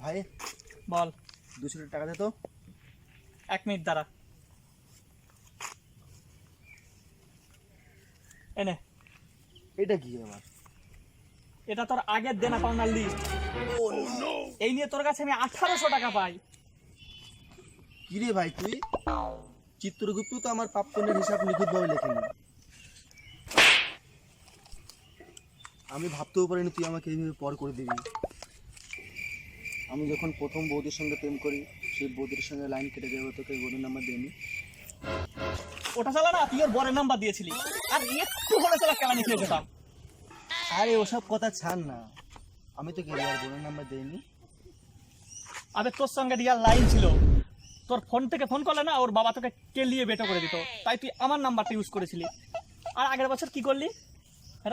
ভাই বল। দুশো টাকা দে তো। এক মিনিট দাঁড়া। এনে। এটা কি আবার এটা তোর আগের দেনা পাওনার লিস্ট এই নিয়ে তোর কাছে আমি আঠারোশো টাকা পাই। কি রে ভাই তুই? চিত্রগুপ্ত তো আমার প্রাপ্তনের হিসাব নিখুঁতভাবে লেখেনি। আমি ভাবতেও পারিনি তুই আমাকে এইভাবে পর করে দিবি। আমি যখন প্রথম বৌদির সঙ্গে প্রেম করি সেই বৌদির সঙ্গে লাইন কেটে যাবে তোকে বৌদির নাম্বার দেয়নি ওটা চালা না তুই ওর বরের নাম্বার দিয়েছিলি। আর একটু হলে চালা কেলানি খেয়ে যেতাম আরে ওসব কথা ছাড় না। আমি তো কেরিয়ার বোনের নাম্বার দেইনি আবে তোর সঙ্গে রিয়াল লাইন ছিল। তোর ফোন থেকে ফোন করলে না ওর বাবা তোকে কেলিয়ে বেটো করে দিত। তাই তুই আমার নাম্বারটা ইউজ করেছিলি। আর আগের বছর কি করলি?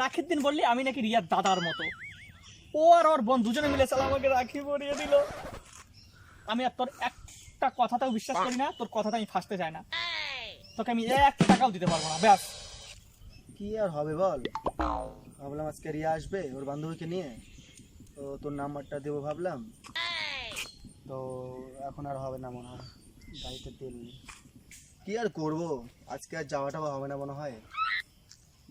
রাখির দিন বললি আমি নাকি রিয়ার দাদার মতো। ও আর ওর বোন দুজনে মিলে চালা আমাকে রাখি পরিয়ে দিল। আমি আর তোর একটা কথাটাও বিশ্বাস করি না তোর কথাটা আমি ফাঁসতে চাই না। তোকে আমি এক টাকাও দিতে পারব না ব্যাস। কি আর হবে বল? ভাবলাম আজকে রিয়া আসবে ওর বান্ধবীকে নিয়ে। তো তোর নাম্বারটা দেবো ভাবলাম। তো এখন আর হবে না মনে হয় গাড়িতে তেল নেই। কি আর করব? আজকে আর যাওয়াটা হবে না মনে হয়।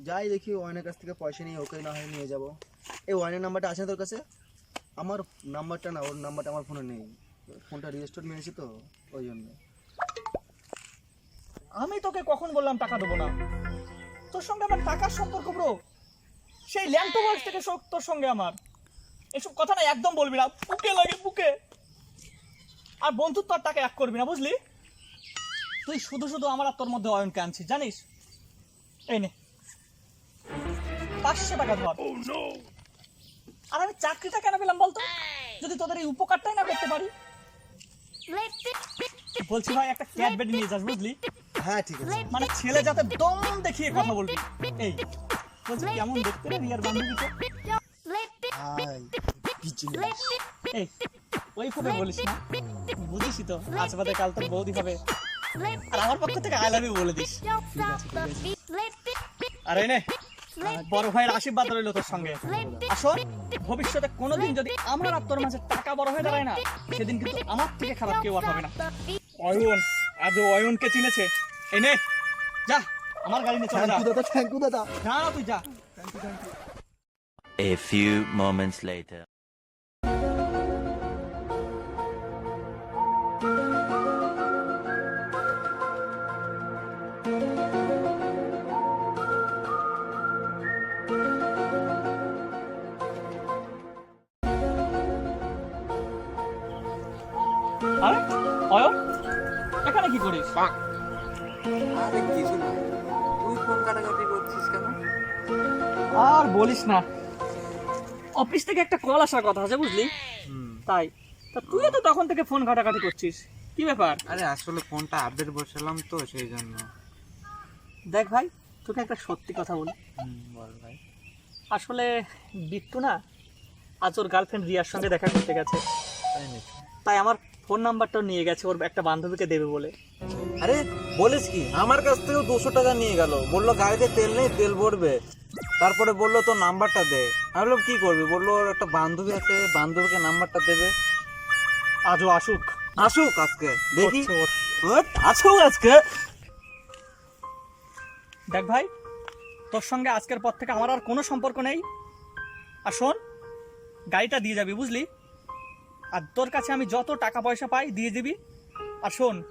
যাই দেখি ওয়াইনের কাছ থেকে পয়সা নিয়ে ওকে না হয় নিয়ে যাব। এই ওয়াইনের নাম্বারটা আছে না তোর কাছে? আমার নাম্বারটা না ওর নাম্বারটা আমার ফোনে নেই। ফোনটা রেজিস্টার মেরেছি তো ওই জন্য। আমি তোকে কখন বললাম টাকা দেবো না? তোর সঙ্গে আমার টাকার সম্পর্ক ব্রো সেই ল্যান্টো বয়স থেকে শোক তোর সঙ্গে আমার। এসব কথা না একদম বলবি না। বুকে লাগে বুকে। আর বন্ধুত্ব আর টাকা এক করবি না বুঝলি? তুই শুধু শুধু আমার আর তোর মধ্যে অয়নকে আনছিস জানিস? এই নে। পাঁচশো টাকা ধর। আর আমি চাকরিটা কেন পেলাম বলতো? যদি তোদের এই উপকারটাই না করতে পারি। বলছি ভাই একটা ক্যাট বেডি নিয়ে যাস বুঝলি? হ্যাঁ ঠিক আছে। মানে ছেলে যাতে দম দেখিয়ে কথা বলবি। এই বলছি কেমন দেখতে রে রিয়ার বান্ধবীকে এই ওই ভাবে বলিস না। বুঝিসই তো আজ বাদে কাল তোর বৌদি হবে। আর আমার পক্ষ থেকে আই লাভ ইউ বলে দিস। আর নে বড় ভাইয়ের আশীর্বাদ রইল তোর সঙ্গে। আসো ভবিষ্যতে কোনোদিন যদি আমার আর তোর মাঝে টাকা বড় হয়ে দাঁড়ায় না সেদিন কিন্তু আমার থেকে খারাপ কেউ আর হবে না। অয়ন আজ অয়নকে চিনেছে। এই নে যা আমার গাড়ি নিয়ে চলে যা। দাদা থ্যাংক ইউ দাদা। না তুই যা। A few moments later. আরে অয়ন এখানে কি করিস? আরে কিছু না। তুই ফোন কাটাকাটি করছিস কেন? আর বলিস না। অফিস থেকে একটা কল আসার কথা আছে বুঝলি? তাই। তা তুইও তো তখন থেকে ফোন ঘাটাঘাটি করছিস। কি ব্যাপার? আরে আসলে ফোনটা আপডেট বসালাম তো সেই জন্য। দেখ ভাই তোকে একটা সত্যি কথা বলি। হুম, বল ভাই। আসলে বিট্টু না আজ ওর গার্লফ্রেন্ড রিয়ার সঙ্গে দেখা করতে গেছে। তাই তাই আমার ফোন নাম্বারটাও নিয়ে গেছে ওর একটা বান্ধবীকে দেবে বলে। আরে বলিস কি? আমার কাছ থেকেও দুশো টাকা নিয়ে গেল। বলল গাড়িতে তেল নেই তেল ভরবে। তারপরে বলল তোর নাম্বারটা দে। আমি বললাম কি করবি? বলল ওর একটা বান্ধবী আছে বান্ধবীকে নাম্বারটা দেবে। আজও আসুক। আসুক আজকে। দেখি। ওর। আসুক আজকে। দেখ ভাই তোর সঙ্গে আজকের পর থেকে আমার আর কোনো সম্পর্ক নেই। আর শোন গাড়িটা দিয়ে যাবি বুঝলি? আর তোর কাছে আমি যত টাকা পয়সা পাই দিয়ে দিবি। আর শোন,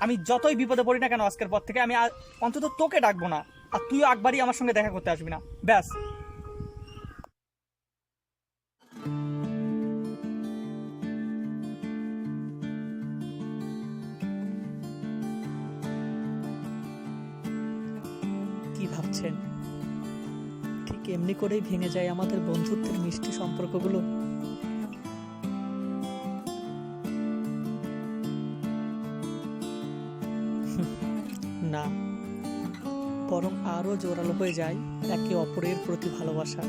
আমি যতই বিপদে পড়ি না কেন আজকের পর থেকে, আমি অন্তত তোকে ডাকবো না। আর তুইও একবারই আমার সঙ্গে দেখা করতে আসবি না। ব্যাস। কি ভাবছেন? ঠিক এমনি করেই ভেঙে যায় আমাদের বন্ধুত্বের মিষ্টি সম্পর্কগুলো? না, বরং আরও জোরালো হয়ে যায় একে অপরের প্রতি ভালোবাসা।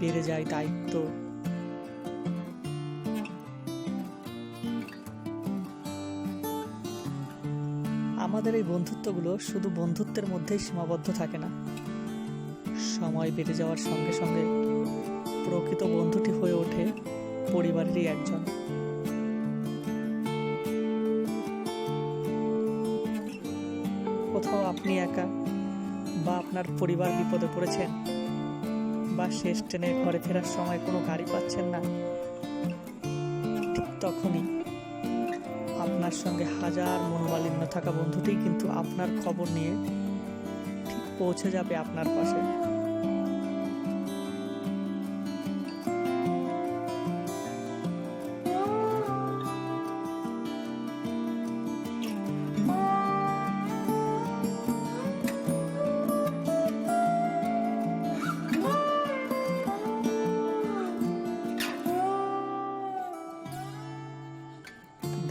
বেড়ে যায় দায়িত্ব। আমাদের এই বন্ধুত্বগুলো শুধু বন্ধুত্বের মধ্যেই সীমাবদ্ধ থাকে না। সময় বেড়ে যাওয়ার সঙ্গে সঙ্গে প্রকৃত বন্ধুটি হয়ে ওঠে পরিবারেরই একজন। আপনি একা বা আপনার পরিবার বিপদে পড়েছেন বা শেষ ট্রেনে ঘরে ফেরার সময় কোনো গাড়ি পাচ্ছেন না, ঠিক তখনই আপনার সঙ্গে হাজার মনোমালিন্য থাকা বন্ধুটি কিন্তু আপনার খবর নিয়ে ঠিক পৌঁছে যাবে আপনার পাশে।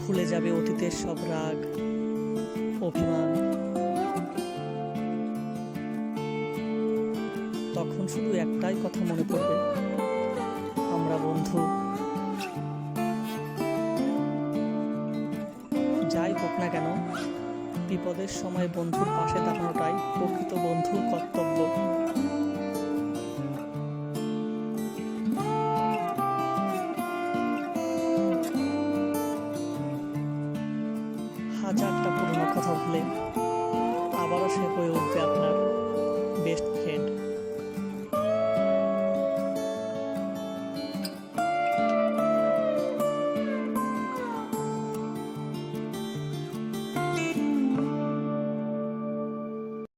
ভুলে যাবে অতীতের সব রাগ, অভিমান। তখন শুধু একটাই কথা মনে পড়বে, আমরা বন্ধু। যাই হোক না কেন, বিপদের সময় বন্ধুর পাশে দাঁড়ানোটাই প্রকৃত বন্ধুর কর্তব্য। হাজারটা পুরনো কথা ভুলে আবারও সে হয়ে উঠবে আপনার বেস্ট